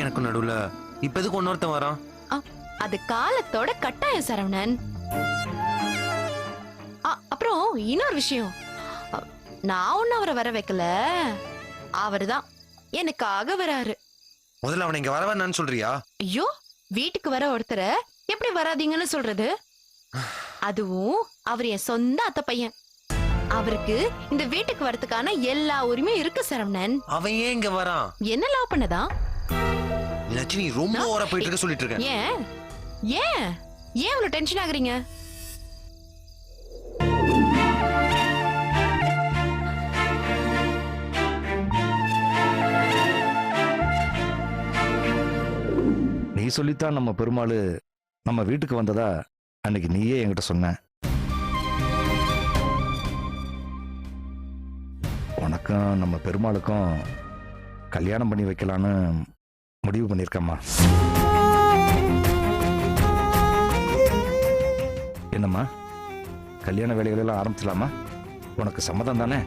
உனக்கு எனக்கு நடுவுல. இப்ப எதுக்கு இன்னொருத்தன் வரான்? அது காலத்தோட கட்டாயம் சரவணன். அப்புறம் இன்னொரு விஷயம். நான் ஒன்னும் அவரை வர வைக்கல. அவர்தான் எனக்காக வராரு. முதல்ல அவனை இங்க வர வேணான்னு சொல்றியா? ஐயோ வீட்டுக்கு வர ஒருத்தரை எப்படி வராதீங்கன்னு சொல்றது? அதுவும் அவர் என் சொந்த அத்தை பையன். அவருக்கு இந்த வீட்டுக்கு வரதுக்கான எல்லா உரிமையும் இருக்கு சரவணன். அவன் ஏன் இங்க வரான்? என்ன லவ் பண்ணதா? லட்சுமி ரொம்ப ஓர போயிட்டு இருக்க சொல்லிட்டு இருக்கேன். ஏன்? ஏன்? ஏன் இவ்வளவு டென்ஷன் ஆகுறீங்க? நீ சொல்லித்தான் நம்ம பெருமாள் நம்ம வீட்டுக்கு வந்ததா? அன்னைக்கு நீயே என்கிட்ட சொன்ன. உனக்கும் நம்ம பெருமாளுக்கும் கல்யாணம் பண்ணி வைக்கலான்னு முடிவு பண்ணியிருக்கம்மா என்னம்மா? கல்யாண வேலைகளெல்லாம் ஆரம்பிச்சலாமா உனக்கு சம்மதம் தானே?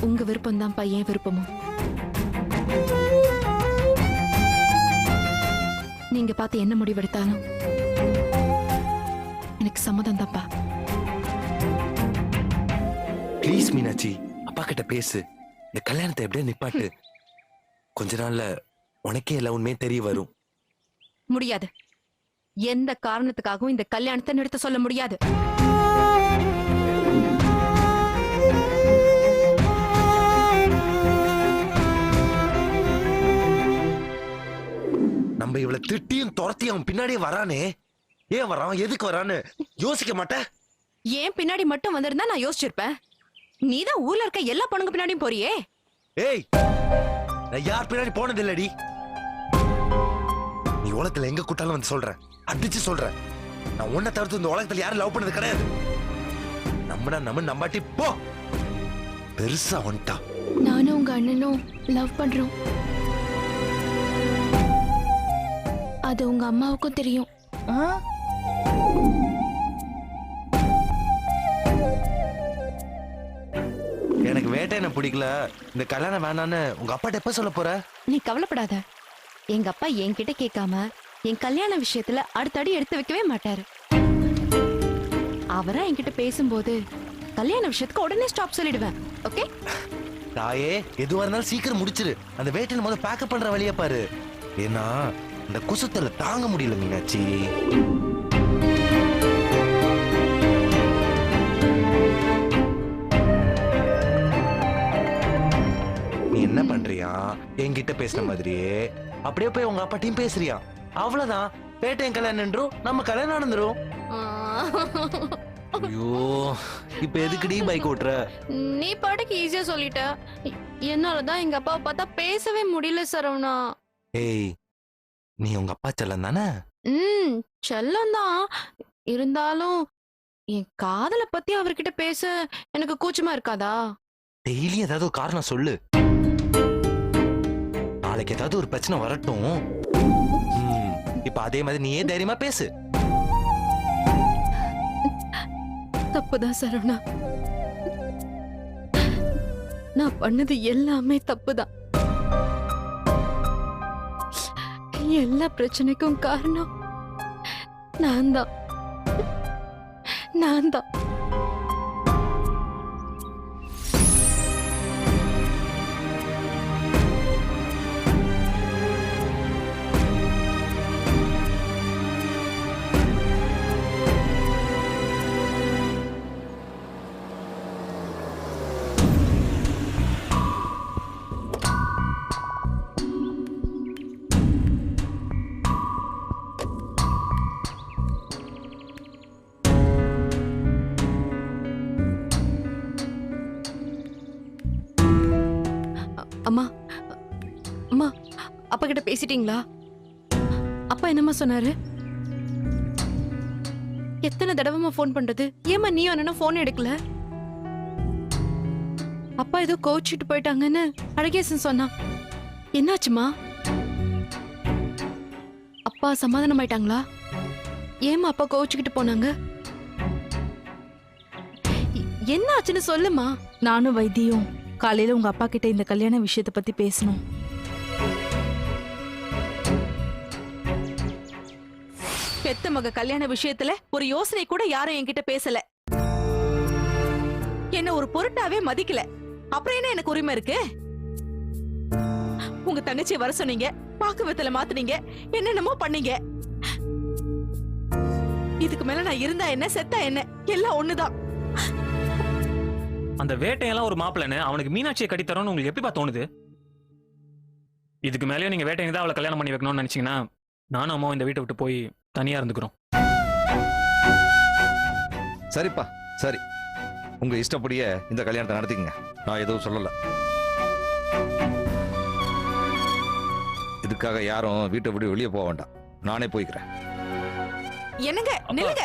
உங்க விருப்பம் தான் பையன் விருப்பமும். நீங்க பார்த்து என்ன முடிவெடுத்தாலும் எனக்கு சம்மதம் தான்ப்பா ப்ளீஸ் மீனாட்சி அப்பா கிட்ட பேசு. இந்த கல்யாணத்தை எப்படியே நிப்பாட்டு. கொஞ்ச நாள்ல உனக்கே எல்லா உண்மையும் தெரிய வரும். முடியாது. எந்த காரணத்துக்காகவும் இந்த கல்யாணத்தை நிறுத்த சொல்ல முடியாது. நம்ம இவளை திட்டியும் துரத்தி அவன் பின்னாடியே வரானே. ஏன் வரான் எதுக்கு வரான்னு யோசிக்க மாட்ட? ஏன் பின்னாடி மட்டும் வந்திருந்தா நான் யோசிச்சிருப்பேன். நீதான் ஊர்ல இருக்க எல்லா பொண்ணுங்க பின்னாடியும் போறியே? ஏய் நான் யார் பின்னாடி போனது இல்லடி நீ உலகத்துல எங்க கூட்டாலும் வந்து சொல்றேன். அடிச்சு சொல்றேன். நான் உன்னை தவிர்த்து இந்த உலகத்துல யாரும் லவ் பண்ணது கிடையாது. நம்மனா நம்ம நம்பாட்டி போ. பெருசா வந்துட்டா. நானும் உங்க அண்ணனும் லவ் பண்றோம். அது உங்க அம்மாவுக்கும் தெரியும். எனக்கு வேட்டை என்ன பிடிக்கல. இந்த கல்யாணம் வேணான்னு உங்க அப்பாட்ட எப்ப சொல்ல போற? நீ கவலைப்படாத. எங்க அப்பா என்கிட்ட கேட்காம என் கல்யாண விஷயத்துல அடுத்தடி எடுத்து வைக்கவே மாட்டாரு. அவரா என்கிட்ட பேசும்போது கல்யாண விஷயத்துக்கு உடனே ஸ்டாப் சொல்லிடுவேன். ஓகே தாயே எதுவா இருந்தாலும் சீக்கிரம் முடிச்சிரு. அந்த வேட்டையில முதல்ல பேக்கப் பண்ற வழியா பாரு. ஏன்னா இந்த குசுத்தல தாங்க முடியல மீனாட்சி. நீ என்ன பண்றியா? என்கிட்ட பேசின மாதிரியே. அப்படியே போய் உங்க அப்பாட்டையும் பேசுறியா? அவ்வளவுதான். பேட்டையும் கல்யாணம் நின்றும் நம்ம கல்யாணம் நடந்துரும். ஐயோ இப்ப எதுக்குடி பைக் ஓட்டுற? நீ பாட்டுக்கு ஈஸியா சொல்லிட்ட. என்னாலதான் எங்க அப்பாவை பார்த்தா பேசவே முடியல சரவணா. ஏய் நீ உங்க அப்பா செல்லம் தானே? ம் செல்லம்தான் இருந்தாலும் என் காதல பத்தி அவர்கிட்ட பேச எனக்கு கூச்சமா இருக்காதா? டெய்லி ஏதாவது காரணம் சொல்லு. நாளைக்கு ஏதாவது ஒரு பிரச்சனை வரட்டும். இப்ப அதே மாதிரி நீயே தைரியமா பேசு. தப்புதான் சரவணா. நான் பண்ணது எல்லாமே தப்புதான். எல்லா பிரச்சனைக்கும் காரணம் நான் தான் நான் தான் அம்மா அம்மா அப்பா கிட்ட பேசிட்டீங்களா? அப்பா என்னம்மா சொன்னாரு? எத்தனை தடவைமா ஃபோன் பண்றது? ஏமா நீ அண்ணனும் ஃபோன் எடுக்கல? அப்பா ஏதோ கோச்சிட்டு போயிட்டாங்கன்னு அழகேசன் சொன்னான். என்னாச்சுமா அப்பா சமாதானம் ஆயிட்டாங்களா ஏமா அப்பா கோவிச்சுக்கிட்டு போனாங்க? என்ன ஆச்சுன்னு சொல்லுமா நானும் வைத்தியம் காலையில உங்க அப்பா கிட்ட இந்த கல்யாண விஷயத்த பத்தி பேசணும். பெத்த மக கல்யாண விஷயத்துல ஒரு யோசனை கூட யாரும் என்கிட்ட பேசல. என்ன ஒரு பொருட்டாவே மதிக்கல. அப்புறம் என்ன எனக்கு உரிமை இருக்கு? உங்க தங்கச்சியை வர சொன்னீங்க பாக்குவத்துல மாத்துனீங்க என்னென்னமோ பண்ணீங்க. இதுக்கு மேல நான் இருந்தா என்ன செத்தா என்ன எல்லாம் ஒண்ணுதான். அந்த வேட்டையெல்லாம் ஒரு மாப்பிள்ளன்னு அவனுக்கு மீனாட்சியை கட்டித்தரோன்னு உங்களுக்கு எப்படிப்பா தோணுது? இதுக்கு மேலேயும் நீங்க வேட்டையை தான் அவளை கல்யாணம் பண்ணி வைக்கணும்னு நினைச்சீங்கன்னா நானும் அம்மாவும் இந்த வீட்டை விட்டு போய் தனியா இருந்துக்கிறோம். சரிப்பா சரி. உங்க இஷ்டப்படியே இந்த கல்யாணத்தை நடத்திக்கங்க. நான் எதுவும் சொல்லல. இதுக்காக யாரும் வீட்டை விட்டு வெளியே போக வேண்டாம். நானே போய்க்கிறேன். என்னங்க. நில்லுங்க.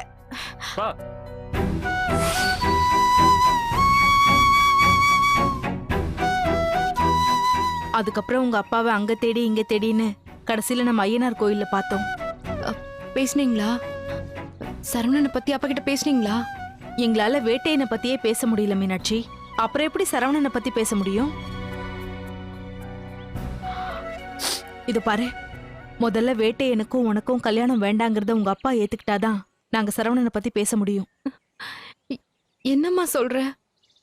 அதுக்கப்புறம் உங்க அப்பாவை அங்க தேடி இங்க தேடின்னு கடைசியில நம்ம ஐயனார் கோயில்ல பார்த்தோம். பேசுனீங்களா? சரவணனை பத்தி அப்பா கிட்ட பேசுனீங்களா? எங்களால வேட்டையனை பத்தியே பேச முடியல மீனாட்சி. அப்புறம் எப்படி சரவணனை பத்தி பேச முடியும்? இது பாரு. முதல்ல வேட்டையனுக்கும் உனக்கும் கல்யாணம் வேண்டாங்கிறத உங்க அப்பா ஏத்துக்கிட்டாதான் நாங்க சரவணனை பத்தி பேச முடியும். என்னம்மா சொல்ற?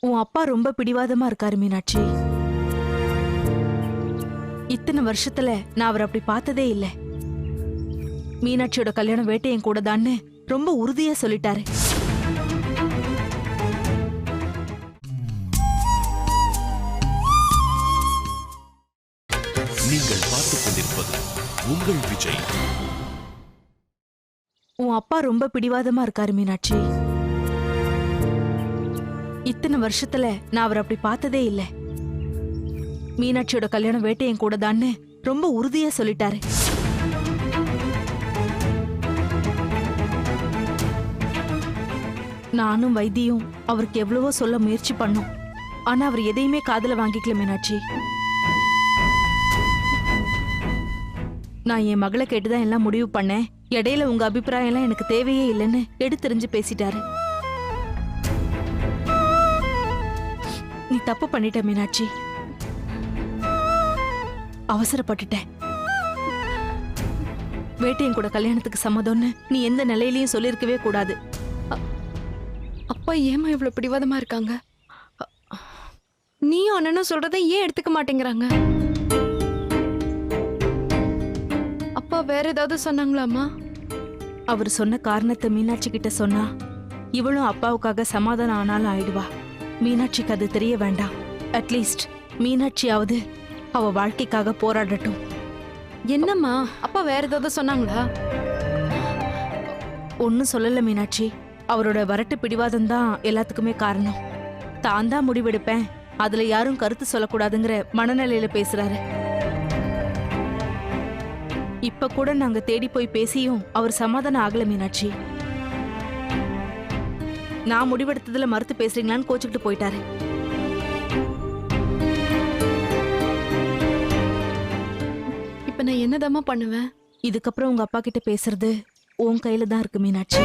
உன் அப்பா ரொம்ப பிடிவாதமா இருக்காரு மீனாட்சி. இத்தனை வருஷத்துல நான் அவர் அப்படி பார்த்ததே இல்ல. மீனாட்சியோட கல்யாணம் வேட்டையன் கூட தான்னு ரொம்ப உறுதியா சொல்லிட்டாரு. நீங்கள் பார்த்துக் கொண்டிருப்பது உங்கள் விஜய். உன் அப்பா ரொம்ப பிடிவாதமா இருக்காரு மீனாட்சி. இத்தனை வருஷத்துல நான் அவர் அப்படி பார்த்ததே இல்ல. மீனாட்சியோட கல்யாணம் வேட்டையன் கூட தான்னு ரொம்ப உறுதியா சொல்லிட்டாரு. நானும் வைத்தியும் அவருக்கு எவ்வளவோ சொல்ல முயற்சி பண்ணோம். ஆனா அவர் எதையுமே காதல வாங்கிக்கல மீனாட்சி. நான் என் மகளை கேட்டுதான் எல்லாம் முடிவு பண்ணேன். இடையில உங்க அபிப்பிராயம் எல்லாம் எனக்கு தேவையே இல்லைன்னு எடுத்தெறிஞ்சு பேசிட்டாரு. நீ தப்பு பண்ணிட்ட மீனாட்சி. அவசரப்பட்டுட்டேன். வேட்டையன் கூட கல்யாணத்துக்கு சம்மதம்னு நீ எந்த நிலையிலயும் சொல்லியிருக்கவே கூடாது. அப்பா ஏமா இவ்வளவு பிடிவாதமா இருக்காங்க? நீயும் அண்ணனும் சொல்றதை ஏன் எடுத்துக்க மாட்டேங்கிறாங்க? அப்பா வேற ஏதாவது சொன்னாங்களாமா அவர் சொன்ன காரணத்தை மீனாட்சி கிட்ட சொன்னா இவளும் அப்பாவுக்காக சமாதானம் ஆனாலும் ஆயிடுவா. மீனாட்சிக்கு அது தெரிய வேண்டாம். அட்லீஸ்ட் மீனாட்சியாவது அவ வாழ்க்கைக்காக போராடட்டும். என்னம்மா? அப்பா வேற ஏதாவது சொன்னாங்களா? ஒன்னும் சொல்லல மீனாட்சி. அவரோட வரட்டு பிடிவாதம் தான் எல்லாத்துக்குமே காரணம். தான் தான் முடிவெடுப்பேன். அதுல யாரும் கருத்து சொல்லக்கூடாதுங்கிற மனநிலையில பேசுறாரு. இப்ப கூட நாங்க தேடி போய் பேசியும் அவர் சமாதானம் ஆகல மீனாட்சி. நான் முடிவெடுத்ததுல மறுத்து பேசுறீங்களான்னு கோச்சுக்கிட்டு போயிட்டாரு. இப்ப நான் என்னதாம்மா பண்ணுவேன்? இதுக்கப்புறம் உங்க அப்பா கிட்ட பேசுறது உன் கையில தான் இருக்கு மீனாட்சி.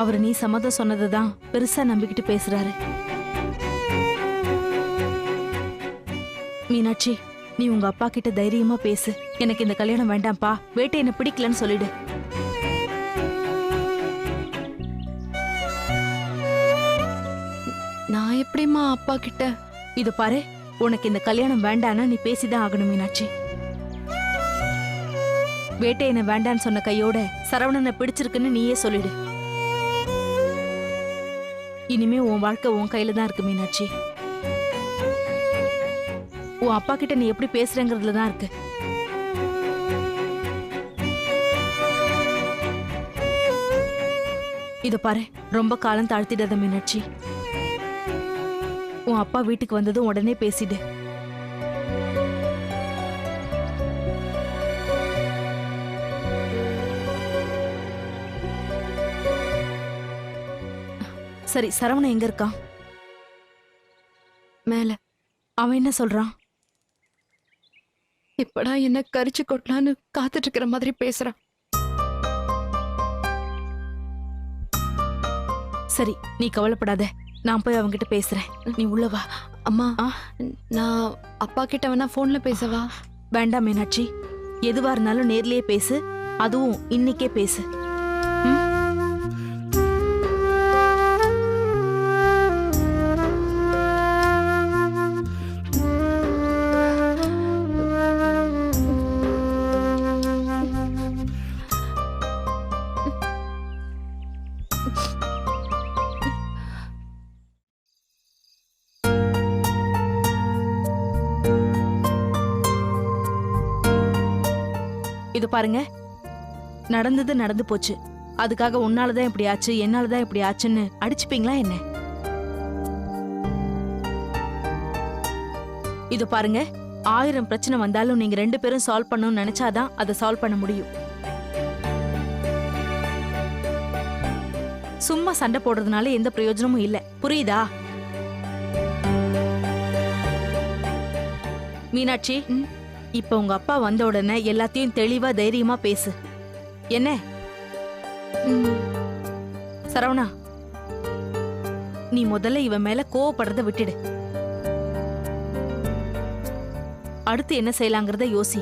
அவர் நீ சம்மதம் சொன்னதை தான் பெருசா நம்பிக்கிட்டு பேசுறாரு. மீனாட்சி நீ உங்க அப்பா கிட்ட தைரியமா பேசு. எனக்கு இந்த கல்யாணம் வேண்டாம்ப்பா. வேட்டை என்ன பிடிக்கலன்னு சொல்லிடு. நான் எப்படிம்மா அப்பா கிட்ட? இது பாரு. உனக்கு இந்த கல்யாணம் வேண்டான்னா நீ பேசிதான் ஆகணும் மீனாட்சி. வேட்டையனை வேண்டான்னு சொன்ன கையோட சரவணனை பிடிச்சிருக்குன்னு நீயே சொல்லிடு. இனிமே உன் வாழ்க்கை உன் கையில தான் இருக்கு மீனாட்சி. உன் அப்பா கிட்ட நீ எப்படி பேசுறேங்கிறதுல தான் இருக்கு. இத பாரு ரொம்ப காலம் தாழ்த்திடாத மீனாட்சி. உன் அப்பா வீட்டுக்கு வந்ததும் உடனே பேசிடு. சரி சரவணன் எங்க இருக்கான்? மேல. அவன் என்ன சொல்றான்? இப்படா என்ன கரிச்சு கொட்டலான்னு காத்துட்டு இருக்கிற மாதிரி பேசுறான். சரி நீ கவலைப்படாத. நான் போய் அவன்கிட்ட பேசுறேன். நீ உள்ள வா. அம்மா? நான் அப்பா கிட்ட வேணா போன்ல பேசவா? வேண்டாம் மீனாட்சி. எதுவா இருந்தாலும் நேர்லயே பேசு. அதுவும் இன்னைக்கே பேசு. ம்? இது பாருங்க. நடந்தது நடந்து போச்சு. அதுக்காக உன்னாலதான் இப்படி ஆச்சு என்னாலதான் இப்படி ஆச்சுன்னு அடிச்சுப்பீங்களா என்ன? இது பாருங்க ஆயிரம் பிரச்சனை வந்தாலும் நீங்க ரெண்டு பேரும் சால்வ் பண்ணணும்னு நினைச்சாதான் அதை சால்வ் பண்ண முடியும். சும்மா சண்டை போடுறதுனால எந்த பிரயோஜனமும் இல்ல. புரியுதா? மீனாட்சி இப்ப உங்க அப்பா வந்த உடனே எல்லாத்தையும் தெளிவா தைரியமா பேசு. என்ன? சரவணா நீ முதல்ல இவன் மேல கோவப்படுறத விட்டுடு. அடுத்து என்ன செய்யலாங்கிறத யோசி.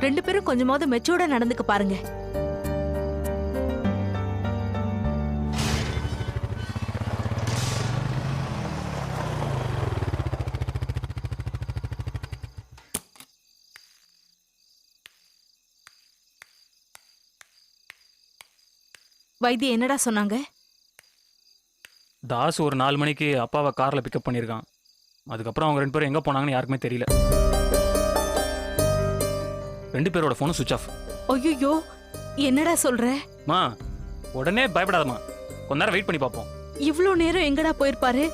ரெண்டு பேரும் கொஞ்சமாவது மெச்சூர்டா நடந்துக்க பாருங்க. வைத்தியம் என்னடா சொன்னாங்க? தாஸ் ஒரு நாலு மணிக்கு அப்பாவை காரில் பிக்கப் பண்ணியிருக்கான் அதுக்கப்புறம் அவங்க ரெண்டு பேரும் எங்கே போனாங்கன்னு யாருக்குமே தெரியல. ரெண்டு பேரோட ஃபோனும் சுவிச் ஆஃப் ஐயோ என்னடா சொல்ற? மா உடனே பயப்படாதம்மா. கொஞ்ச நேரம் வெயிட் பண்ணி பார்ப்போம். இவ்ளோ நேரம் எங்கடா போயிருப்பாரு?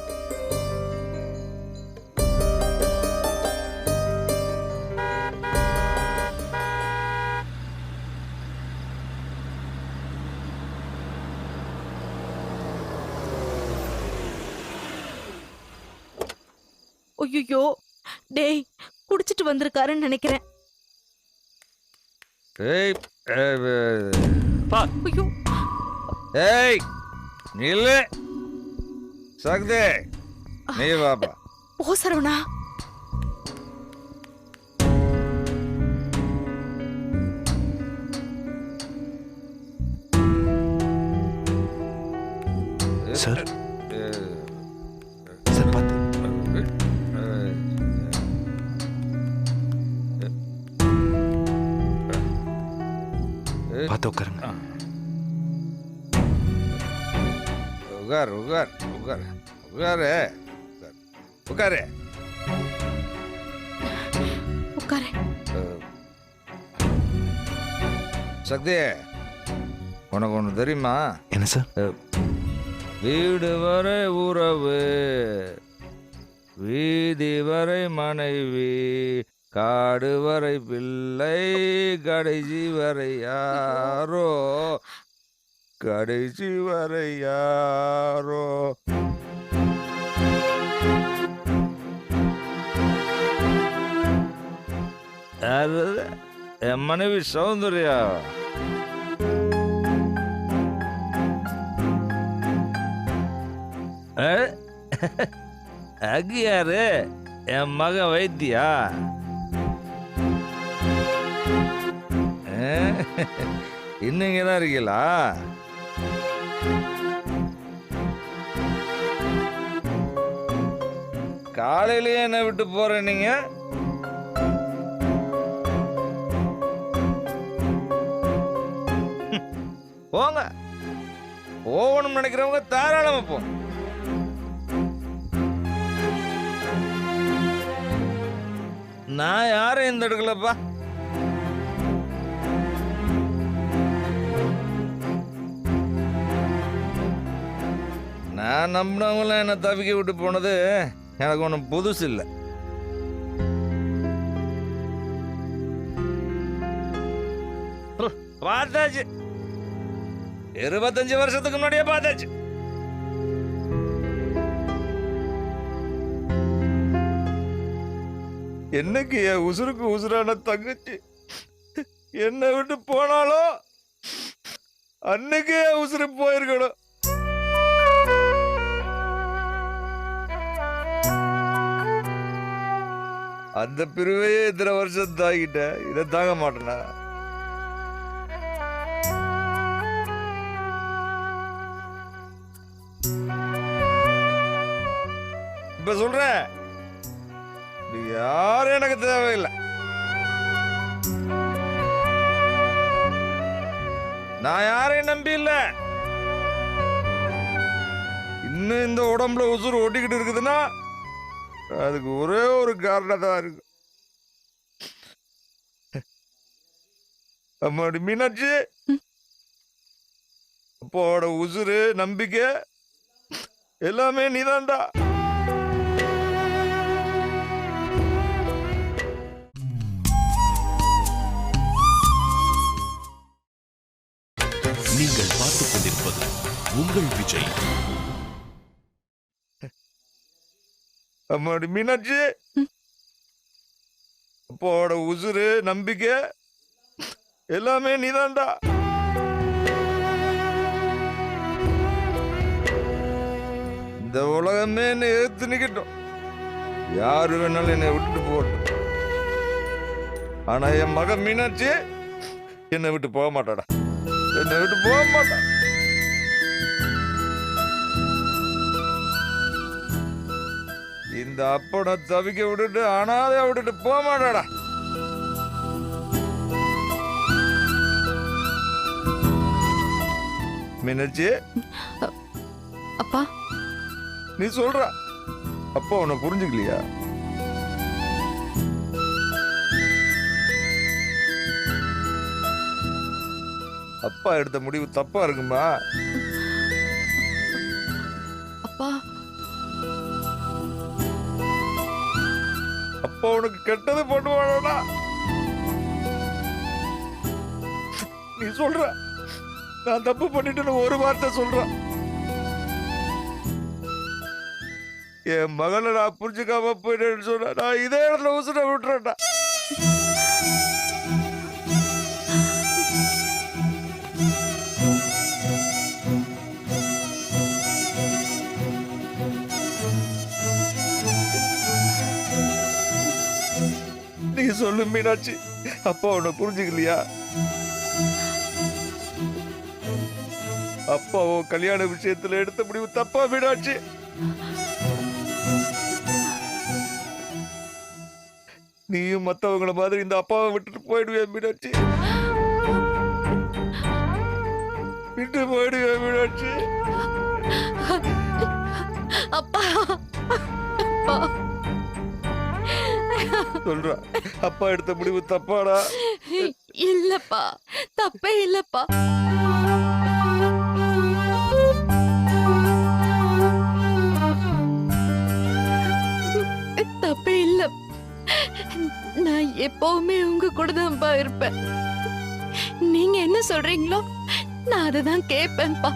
ஐயோ டேய் குடிச்சிட்டு வந்திருக்காருன்னு நினைக்கிறேன். ஏய் பா. ஐயோ. ஏய் நில்லு. சக்தி நீ வாப்பா. ஓ சரவணா. உட்காரு. உட்காரு. உட்காரு. சக்தி உனக்கு ஒன்று தெரியுமா? என்ன சார்? வீடு வரை உறவு வீதி வரை மனைவி காடு வரை பிள்ளை கடைசி வரை யாரோ கடைசி வரை யாரோ. அது? என் மனைவி சௌந்தர்யா. அகியாரு என் மகன் வைத்தியா? அஹ், இன்னும் தான் இருக்கீங்களா காலையிலேயே என்ன விட்டு போறேன் நீங்க? போகணும்னு நினைக்கிறவங்க தாராளமா போ. நான் யாரும் இந்த எடுக்கலப்பா நான் நான் நம்பினவங்களாம் என்னை தவிக்க விட்டு போனது எனக்கு ஒன்றும் புதுசு இல்லை. பார்த்தாச்சு. இருபத்தஞ்சு வருஷத்துக்கு முன்னாடியே பார்த்தாச்சு. என்னைக்கு என் உசுருக்கு உசுரான தங்கச்சி? என்னை விட்டு போனாலோ? அன்னைக்கு என் உசுரு போயிருக்கணும். அந்த பிரிவையே இத்தனை வருஷம் தாங்கிட்டேன். இதை தாங்க மாட்டேனா? தேவையில்லை. நான் யாரையும் நம்பி இல்லை. இன்னும் இந்த உடம்புல உசுறு ஒட்டிக்கிட்டு இருக்குதுன்னா அதுக்கு ஒரே ஒரு காரணம் தான் இருக்கு அம்மாடி மீனாட்சி? அப்பாவோட உசுறு நம்பிக்கை எல்லாமே நீதான்டா. நீங்கள் பார்த்துக் கொண்டிருப்பது உங்கள் விஜய். அம்மாடி மீனாட்சி? அப்பாவோட உசுறு நம்பிக்கை எல்லாமே நீதான்டா. இந்த உலகமே என்னை எதிர்த்து நிக்கட்டும் யாரு வேணாலும் என்னை விட்டுட்டு போகட்டும். ஆனா என் மகன் மீனாட்சி என்னை விட்டு போக மாட்டாடா. என்னை விட்டு போக மாட்டா இந்த அப்பனை தவிக்க விட்டுட்டு அனாதைய விட்டுட்டு போக மாட்டாடா மீனாட்சி அப்பா நீ சொல்ற. அப்பா உன்னை புரிஞ்சுக்கலையா அப்பா எடுத்த முடிவு தப்பா இருக்குமா? அப்பா. அப்பா உனக்கு கெட்டது பண்ணுவானா நீ சொல்ற. நான் தப்பு பண்ணிட்டேன்னு ஒரு வார்த்தை சொல்றேன் என் மகளை நான் புரிஞ்சுக்காம போயிட்டேன்னு சொன்ன நான் இதே இடத்துல உசுர விட்டுறேன்டா. சொல்லு மீனாட்சி. அப்பா உன்னை புரிஞ்சுக்கலையா? அப்பாவோ கல்யாண விஷயத்துல எடுத்த முடிவு தப்பா மீனாட்சி. நீயும் மத்தவங்கள மாதிரி இந்த அப்பாவை விட்டுட்டு போயிடுவேன் மீனாட்சி? விட்டு போயிடுவேன் மீனாட்சி? அப்பா. சொல்றா. அப்பா எடுத்த முடிவு தப்பாடா. இல்லப்பா தப்பே இல்லப்பா. தப்பே இல்ல. நான் எப்பவுமே உங்க கூட தான்ப்பா இருப்பேன். நீங்க என்ன சொல்றீங்களோ நான் அதை தான் கேட்பேன்ப்பா.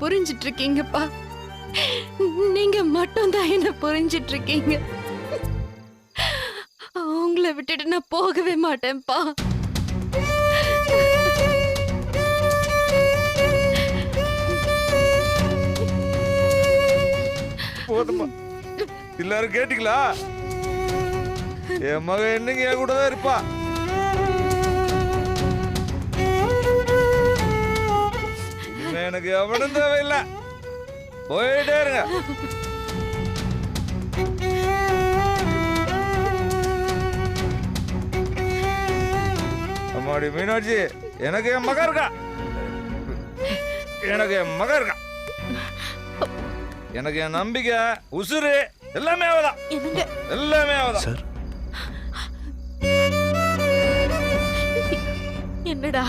புரிஞ்சிட்டு இருக்கீங்கப்பா நீங்க மட்டும் தான் என்ன புரிஞ்சிட்டு இருக்கீங்க உங்களை விட்டுட்டு நான் போகவே மாட்டேன்ப்பா. போதுமா எல்லாரும் கேட்டீங்களா? என் மகன் என்னங்க என் கூட தான் இருப்பா. எனக்கு எவனும் தேவையில்லை. போயிட்டே இருங்க. அம்மாடி மீனாட்சி எனக்கு என் மகன் இருக்கா? எனக்கு என் மகன் இருக்கா? எனக்கு என் நம்பிக்கை உசுறு எல்லாமே அவதான். எல்லாமே அவதான். சார். சொல்லுடா